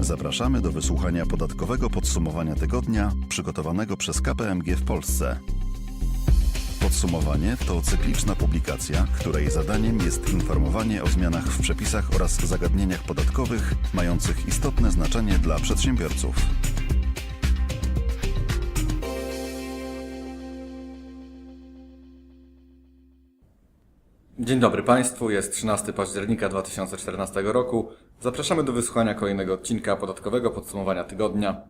Zapraszamy do wysłuchania podatkowego podsumowania tygodnia przygotowanego przez KPMG w Polsce. Podsumowanie to cykliczna publikacja, której zadaniem jest informowanie o zmianach w przepisach oraz zagadnieniach podatkowych mających istotne znaczenie dla przedsiębiorców. Dzień dobry Państwu, jest 13 października 2014 roku. Zapraszamy do wysłuchania kolejnego odcinka podatkowego podsumowania tygodnia.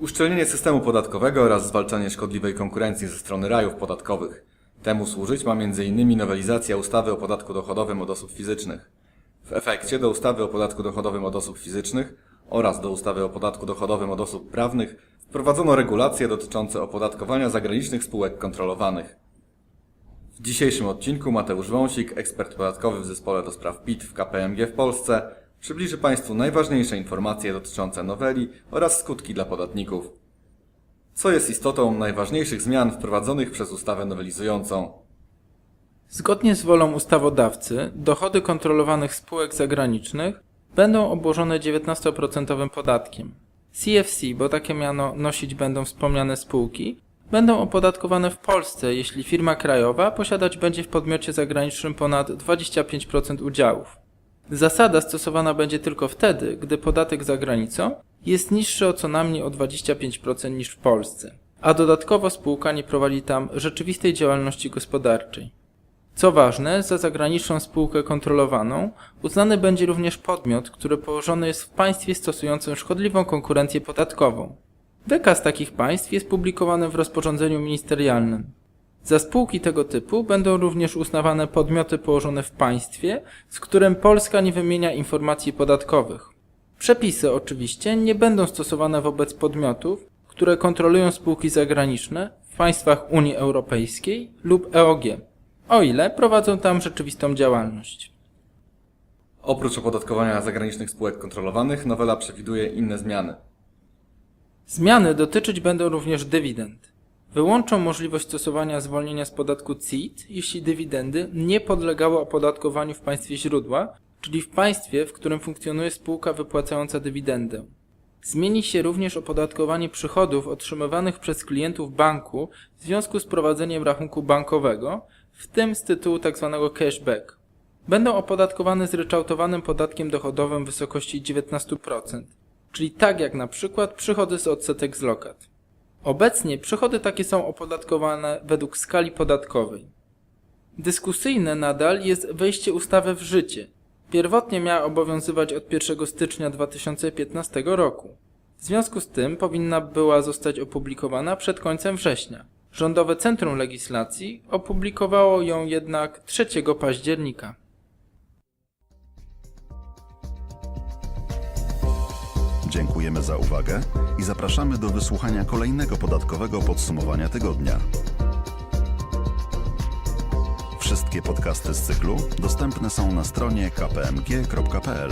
Uszczelnienie systemu podatkowego oraz zwalczanie szkodliwej konkurencji ze strony rajów podatkowych. Temu służyć ma m.in. nowelizacja ustawy o podatku dochodowym od osób fizycznych. W efekcie do ustawy o podatku dochodowym od osób fizycznych oraz do ustawy o podatku dochodowym od osób prawnych wprowadzono regulacje dotyczące opodatkowania zagranicznych spółek kontrolowanych. W dzisiejszym odcinku Mateusz Wąsik, ekspert podatkowy w zespole do spraw PIT w KPMG w Polsce, przybliży Państwu najważniejsze informacje dotyczące noweli oraz skutki dla podatników. Co jest istotą najważniejszych zmian wprowadzonych przez ustawę nowelizującą? Zgodnie z wolą ustawodawcy, dochody kontrolowanych spółek zagranicznych będą obłożone 19% podatkiem. CFC, bo takie miano nosić będą wspomniane spółki, będą opodatkowane w Polsce, jeśli firma krajowa posiadać będzie w podmiocie zagranicznym ponad 25% udziałów. Zasada stosowana będzie tylko wtedy, gdy podatek za granicą jest niższy o co najmniej o 25% niż w Polsce, a dodatkowo spółka nie prowadzi tam rzeczywistej działalności gospodarczej. Co ważne, za zagraniczną spółkę kontrolowaną uznany będzie również podmiot, który położony jest w państwie stosującym szkodliwą konkurencję podatkową. Wykaz takich państw jest publikowany w rozporządzeniu ministerialnym. Za spółki tego typu będą również uznawane podmioty położone w państwie, z którym Polska nie wymienia informacji podatkowych. Przepisy oczywiście nie będą stosowane wobec podmiotów, które kontrolują spółki zagraniczne w państwach Unii Europejskiej lub EOG, o ile prowadzą tam rzeczywistą działalność. Oprócz opodatkowania zagranicznych spółek kontrolowanych, nowela przewiduje inne zmiany. Zmiany dotyczyć będą również dywidend. Wyłączą możliwość stosowania zwolnienia z podatku CIT, jeśli dywidendy nie podlegały opodatkowaniu w państwie źródła, czyli w państwie, w którym funkcjonuje spółka wypłacająca dywidendę. Zmieni się również opodatkowanie przychodów otrzymywanych przez klientów banku w związku z prowadzeniem rachunku bankowego, w tym z tytułu tzw. cashback. Będą opodatkowane zryczałtowanym podatkiem dochodowym w wysokości 19%, czyli tak jak na przykład przychody z odsetek z lokat. Obecnie przychody takie są opodatkowane według skali podatkowej. Dyskusyjne nadal jest wejście ustawy w życie. Pierwotnie miała obowiązywać od 1 stycznia 2015 roku. W związku z tym powinna była zostać opublikowana przed końcem września. Rządowe Centrum Legislacji opublikowało ją jednak 3 października. Dziękujemy za uwagę i zapraszamy do wysłuchania kolejnego podatkowego podsumowania tygodnia. Wszystkie podcasty z cyklu dostępne są na stronie kpmg.pl.